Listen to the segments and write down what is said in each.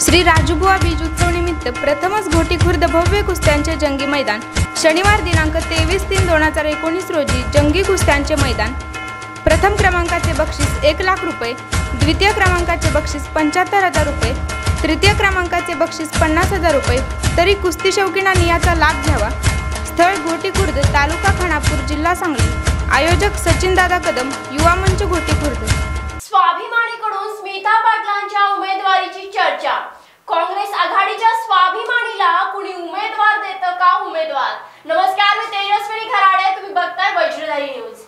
श्री राजगुवा बीज निमित्त प्रथमच घोटी खुर्द भव्य कुस्त्यांचे जंगी मैदान. शनिवार दिनांक तेवीस तीन दोन हजार एकोणीस रोजी जंगी कुस्त्यांचे मैदान. प्रथम क्रमांकाचे बक्षीस एक लाख रुपये द्वितीय क्रमांकाचे बक्षीस पंच्याहत्तर हजार रुपये तृतीय क्रमांकाचे बक्षीस पन्नास हजार रुपये तरी कुस्ती शौकीनांनी याचा लाभ घ्यावा. स्थळ घोटी खुर्द तालुका खानापूर जिल्हा सांगली. आयोजक सचिनदादा कदम युवा मंच घोटीखुर्द खुर्द स्वाभिमानीकडून स्मिता पाटलांच्या उमेदवारीची चर्चा काँग्रेस आघाडीच्या स्वाभिमानीला कुणी उमेदवार देतं का उमेदवार नमस्कार मी तेजस्विनी खराडे तुम्ही बघताय वज्रधारी न्यूज.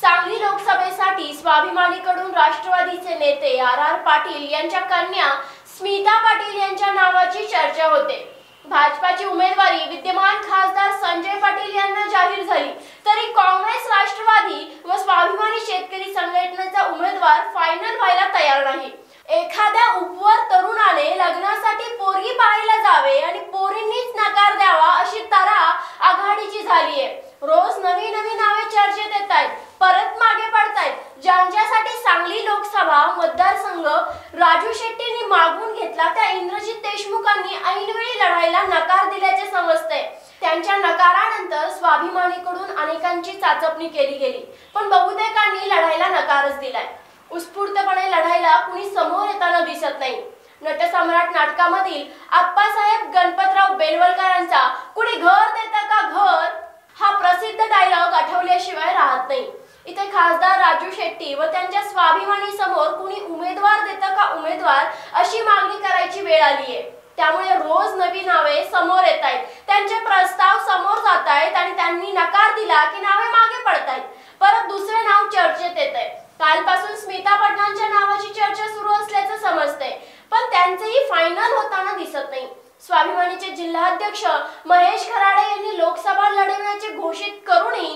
सांगली लोकसभेसाठी स्वाभिमानीकडून राष्ट्रवादीचे नेते आर आर पाटील यांच्या कन्या स्मिता पाटील यांच्या नावाची चर्चा होते. भाजपाची उमेदवारी विद्यमान खासदार संजय पाटील यांना जाहीर झाली. तरी काँग्रेस राष्ट्रवादी व स्वाभिमानी शेतकरी संघटनेचा उमेदवार फायनल व्हायला तयार नाही. एखाद्या उपवर तरुणाने लग्नासाठी पोरगी पाहायला जावे आणि पोरींनीच नकार द्यावा अशी तरा आघाडीची झाली आहे रोज नवी नवी नावे चर्चेत येत आहेत परत मागे पडतायत. ज्यांच्यासाठी सांगली लोकसभा मतदारसंघ राजू शेट्टींनी मागून घेतला त्या इंद्रजित देशमुखांनी ऐनवेळी लढायला नकार दिल्याचे समजते त्यांच्या नकारानंतर स्वाभिमानीकडून अनेकांची चाचपणी केली गेली. पण बहुतेकांनी लढायला नकारच दिलाय. उत्स्फूर्तपणे लढायला कुणी समोर येताना दिसत नाही. नटसम्राट नाटकामधील आप्पासाहेब गणपतराव बेलवलकरांचा आठवल्याशिवाय राहत नाही. इथे खासदार राजू शेट्टी व त्यांच्या स्वाभिमानी समोर कुणी उमेदवार देतं का उमेदवार अशी मागणी करायची वेळ आली आहे. त्यामुळे रोज नवी नावे समोर येत आहेत. त्यांचे प्रस्ताव समोर जात आहेत आणि त्यांनी नकार दिला की नावे मागे पडतायत परत दुसरे नाव चर्चेत येत आहे. कालपासून स्मिता पटनांच्या नावाची चर्चा सुरू असल्याचं समजते पण त्यांचेही फायनल होताना दिसत नाही. स्वाभिमानीचे जिल्हाध्यक्ष महेश खराडे यांनी लोकसभा लढवण्याचे घोषित करूनही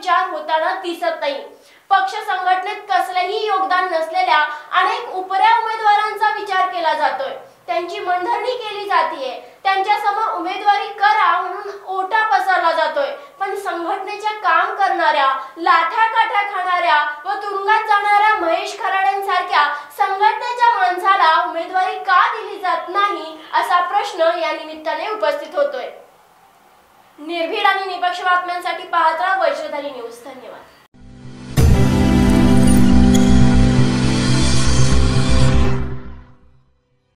विचार होताना दिसत नाही. पक्ष संघटनेत कसलेही योगदान नसलेल्या अनेक उपऱ्या उमेदवारांचा विचार केला जातोय. त्यांची मनधरणी केली जाते त्यांच्यासमोर उमेदवारी करा म्हणून ओटा पसरला जातोय. पण संघटनेचे काम करणाऱ्या लाठ्या काठ्या खाणाऱ्या व तुरुंगात जाणाऱ्या महेश खराड्यांसारख्या संघटनेच्या माणसाला उमेदवारी का दिली जात नाही असा प्रश्न या निमित्ताने उपस्थित होतोय. निर्भीड बातम्यांसाठी पाहत राहा वज्रधारी न्यूज. धन्यवाद.